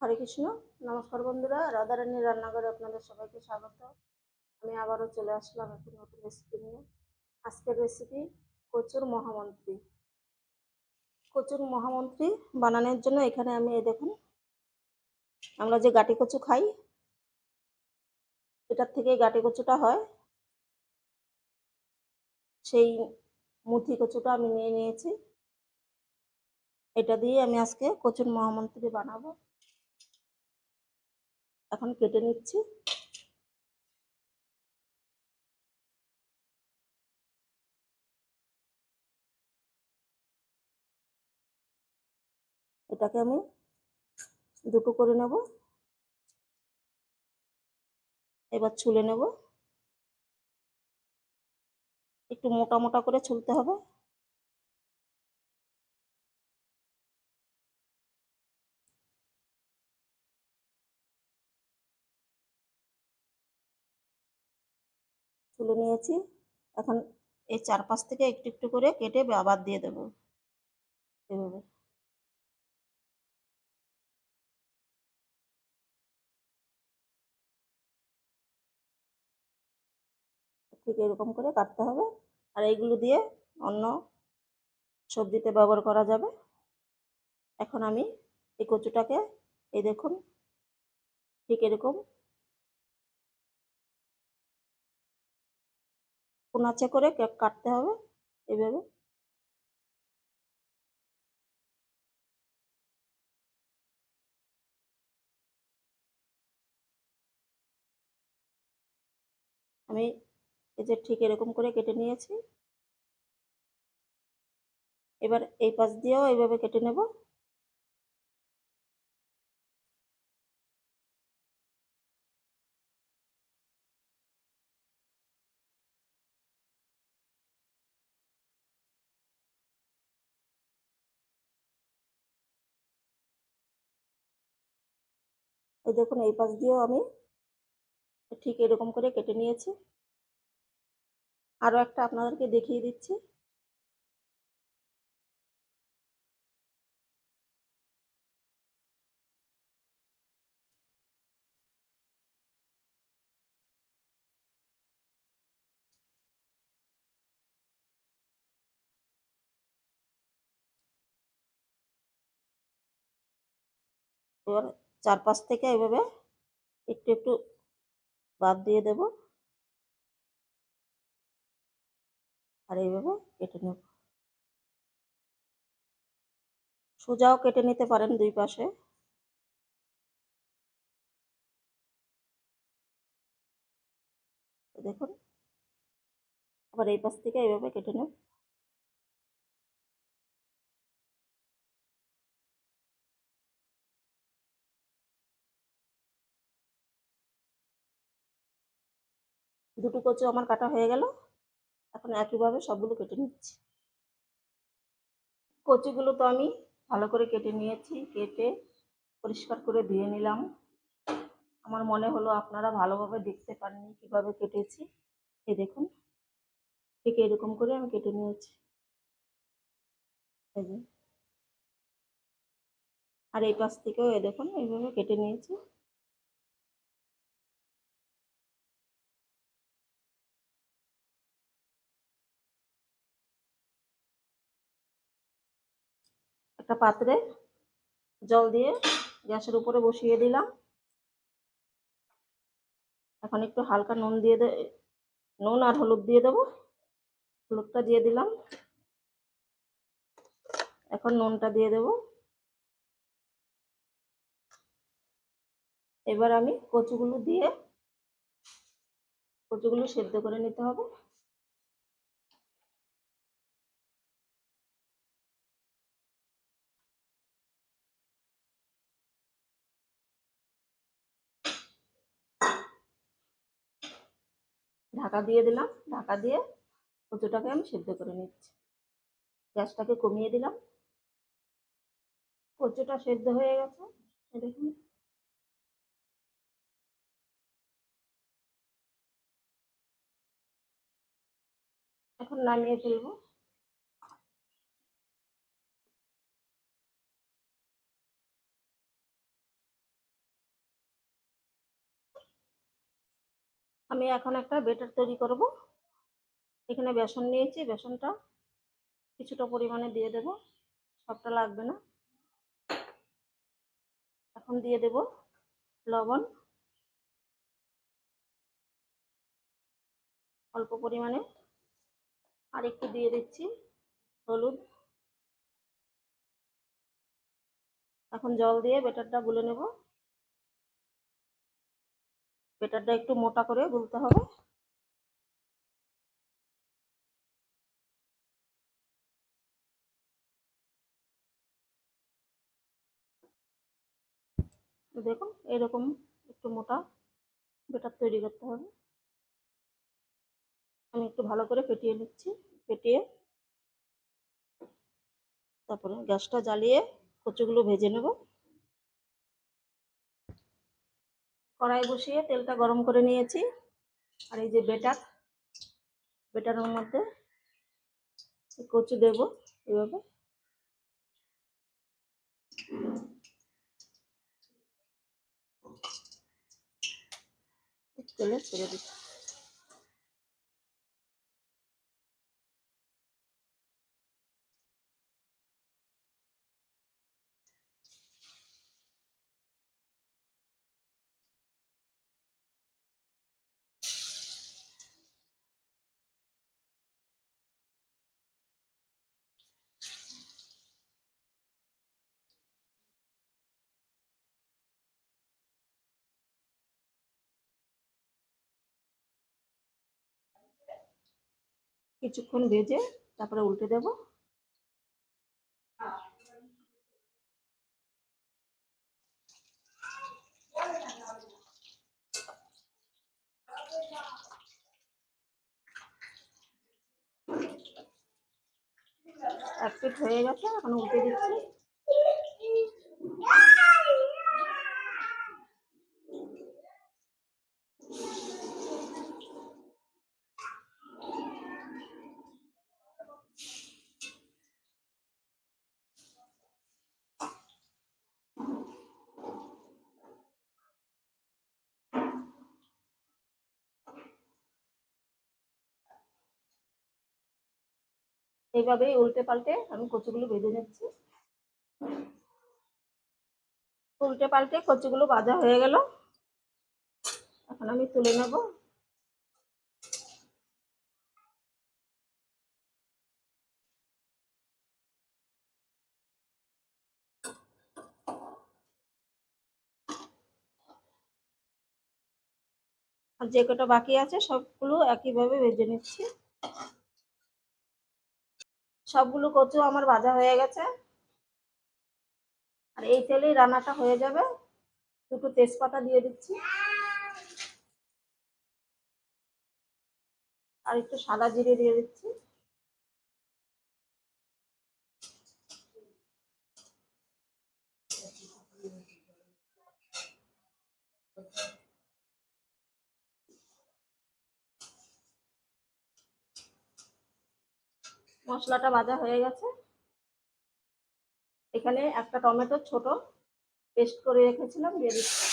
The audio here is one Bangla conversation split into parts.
হরে কৃষ্ণ, নমস্কার বন্ধুরা। রাধারানীর রান্নাঘরে আপনাদের সবাইকে স্বাগত। আমি আবারও চলে আসলাম একটি নতুন রেসিপি নিয়ে। আজকের রেসিপি কচুর মহামন্ত্রী। কচুর মহামন্ত্রী বানানোর জন্য এখানে আমি এই দেখুন, আমরা যে গাটি কচু খাই, এটার থেকে গাটি কচুটা হয়। সেই মুথি কচুটা আমি নিয়ে নিয়েছি। এটা দিয়ে আমি আজকে কচুর মহামন্ত্রী বানাবো। এখন কেটে নিচ্ছি। এটাকে আমি দুটো করে নেব। এবার ছুলে নেব। একটু মোটা মোটা করে ছুলতে হবে। তুলে নিয়েছি। এখন এই চারপাশ থেকে একটু একটু করে কেটে আবার দিয়ে দেবো। এভাবে। ঠিক এরকম করে কাটতে হবে। আর এইগুলো দিয়ে অন্য সবজিতে ব্যবহার করা যাবে। এখন আমি এই কচুটাকে, এই দেখুন, ঠিক এরকম কোনাচে করে কেক কাটতে হবে এভাবে। আমি এই যে ঠিক এরকম করে কেটে নিয়েছি। এবার এই পাশ দিয়েও এইভাবে কেটে নেব। এই দেখুন, এই পাশ দিয়েও আমি ঠিক এরকম করে কেটে নিয়েছি। আরও একটা আপনাদেরকে দেখিয়ে দিচ্ছি। এবার চারপাশ থেকে এভাবে একটু একটু বাদ দিয়ে দেব। আর এইভাবে কেটে নেব। সোজাও কেটে নিতে পারেন দুই পাশে। দেখুন। আবার এই পাশ থেকে এইভাবে কেটে নেব। দুটো কচু আমার কাটা হয়ে গেল। এখন একইভাবে সবগুলো কেটে নিচ্ছি। কচুগুলো তো আমি ভালো করে কেটে নিয়েছি, কেটে পরিষ্কার করে ধুয়ে নিলাম। আমার মনে হলো আপনারা ভালোভাবে দেখতে পারেননি কীভাবে কেটেছি। এই দেখুন, ঠিক এরকম করে আমি কেটে নিয়েছি। আর এই পাশ থেকেও এ দেখুন, এইভাবে কেটে নিয়েছি। একটা পাত্রে জল দিয়ে গ্যাসের উপরে বসিয়ে দিলাম। এখন একটু হালকা নুন দিয়ে দে, নুন আর হলুদ দিয়ে দেবো। হলুদটা দিয়ে দিলাম। এখন নুনটা দিয়ে দেব। এবার আমি কচুগুলো দিয়ে, কচুগুলো সেদ্ধ করে নিতে হবে। ঢাকা দিয়ে দিলাম। ঢাকা দিয়ে কচুটাকে আমি সেদ্ধ করে নিচ্ছি। গ্যাসটাকে কমিয়ে দিলাম। কচুটা সেদ্ধ হয়ে গেছে। দেখুন। এখন নামিয়ে ফেলব। আমি এখন একটা বেটার তৈরি করব। এখানে বেসন নিয়েছি, বেসনটা কিছুটা পরিমাণে দিয়ে দেব, সবটা লাগবে না। এখন দিয়ে দেব লবণ। অল্প পরিমাণে। আর একটু দিয়ে দিচ্ছি হলুদ। এখন জল দিয়ে বেটারটা গুলে নেব। বেটারটা একটু মোটা করে গুলতে হবে। দেখুন, এরকম একটু মোটা বেটার তৈরি করতে হবে। আমি একটু ভালো করে ফেটিয়ে নিচ্ছি, ফেটিয়ে তারপরে গ্যাসটা জ্বালিয়ে কচুগুলো ভেজে নেব। কড়াই বসিয়ে তেলটা গরম করে নিয়েছি। আর এই যে বেটার, বেটারের মধ্যে কচু দেব এভাবে। তেলে ছেড়ে দিচ্ছি। কিছুক্ষণ ভেজে তারপরে উল্টে দেব। এক হয়ে গেছে এখন উল্টে দিচ্ছি। এইভাবেই উল্টে পাল্টে আমি কচুগুলো ভেজে নিচ্ছি। উল্টে পাল্টে কচুগুলো ভাজা হয়ে গেল। এখন আমি তুলে নেব। আর যে কটা বাকি আছে সবগুলো একইভাবে ভেজে নিচ্ছি। সবগুলো কচু আমার ভাজা হয়ে গেছে। আর এই তেলেই রান্নাটা হয়ে যাবে। দুটো তেজপাতা দিয়ে দিচ্ছি। আর একটু সাদা জিরে দিয়ে দিচ্ছি। মশলাটা ভাজা হয়ে গেছে। এখানে একটা টমেটো ছোট পেস্ট করে রেখেছিলাম দিয়ে দিচ্ছি।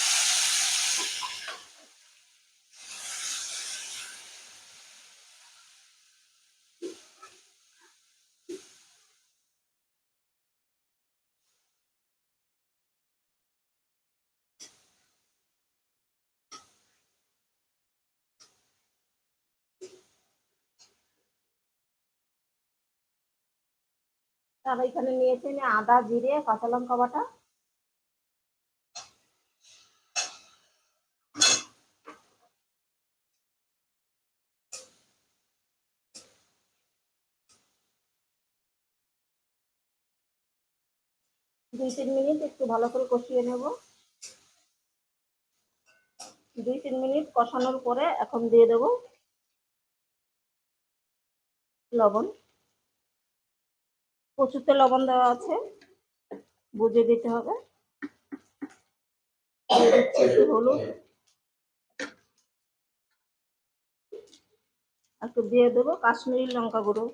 এখানে নিয়েছি আমি আদা, জিরে, কাঁচা লঙ্কা বাটা। দুই, তিন মিনিট একটু ভালো করে কষিয়ে নেব। দুই, তিন মিনিট কষানোর পরে এখন দিয়ে দেব লবণ। কচুতে লবণ দেওয়া আছে। বুঝে দিতে হবে। একটু হলুদ। একটু দিয়ে দেবো কাশ্মীরি লঙ্কা গুঁড়ো।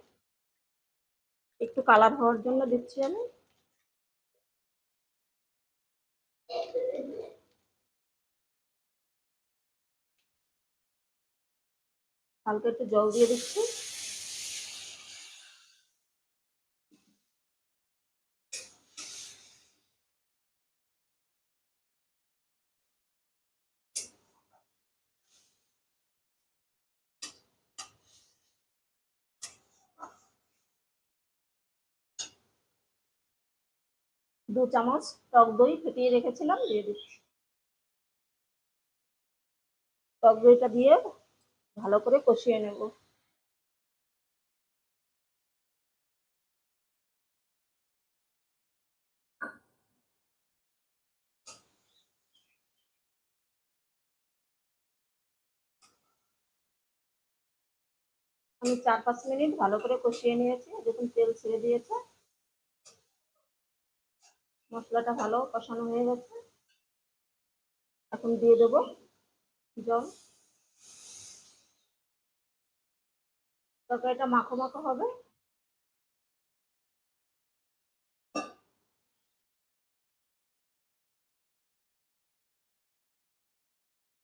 একটু কালার হওয়ার জন্য দিচ্ছি আমি। হালকা একটু জল দিয়ে দিচ্ছি। দু চামচ টক দই ফেটিয়ে রেখেছিলাম, দিয়ে দিচ্ছি। টক দইটা দিয়ে ভালো করে কষিয়ে নেব। আমি চার পাঁচ মিনিট ভালো করে কষিয়ে নিয়েছি। দেখুন, তেল ছেড়ে দিয়েছে। মশলাটা ভালো কষানো হয়ে গেছে। এখন দিয়ে দেবো জল। তরকারিটা মাখো মাখো হবে।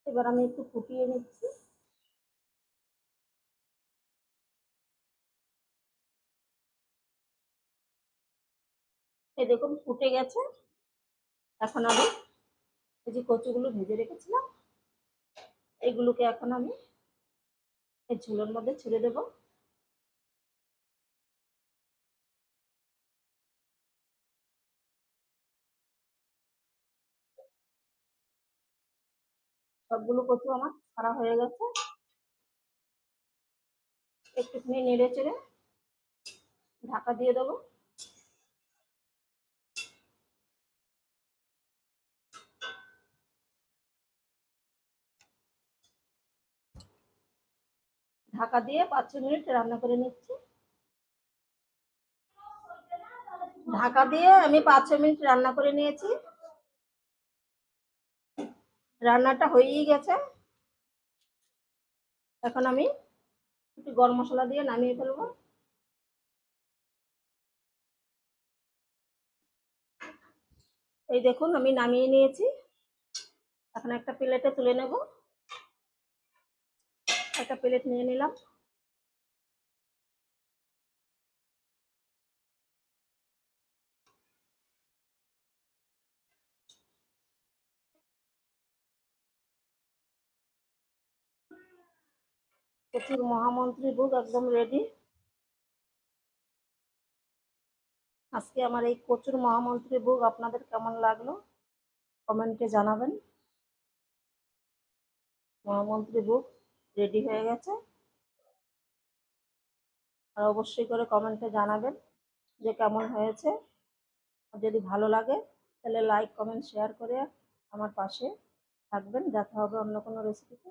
এবার আমি একটু ফুটিয়ে নিচ্ছি। এই দেখুন, ফুটে গেছে। এখন আমি এই যে কচুগুলো ভেজে রেখেছিলাম এইগুলোকে এখন আমি এই ঝুলোর মধ্যে ছেড়ে দেব। সবগুলো কচু আমার ছাড়া হয়ে গেছে। একটুখানি নেড়ে চেড়ে ঢাকা দিয়ে দেবো। ঢাকা দিয়ে পাঁচ ছ মিনিট রান্না করে নিচ্ছি। ঢাকা দিয়ে আমি পাঁচ ছ মিনিট রান্না করে নিয়েছি। রান্নাটা হয়েই গেছে। এখন আমি একটু গরম মশলা দিয়ে নামিয়ে ফেলব। এই দেখুন, আমি নামিয়ে নিয়েছি। এখন একটা প্লেটে তুলে নেব। একটা প্লেট নিয়ে নিলাম। প্রচুর মহামন্ত্রী বুক একদম রেডি আজকে আমার এই কচুর মহামন্ত্রী বুক আপনাদের কেমন লাগল? কমেন্টে জানাবেন। মহামন্ত্রী বুক রেডি হয়ে গেছে। আর অবশ্যই করে কমেন্টে জানাবেন যে কেমন হয়েছে। যদি ভালো লাগে, তাহলে লাইক কমেন্ট শেয়ার করে আমার পাশে থাকবেন। দেখা হবে অন্য কোনো রেসিপিতে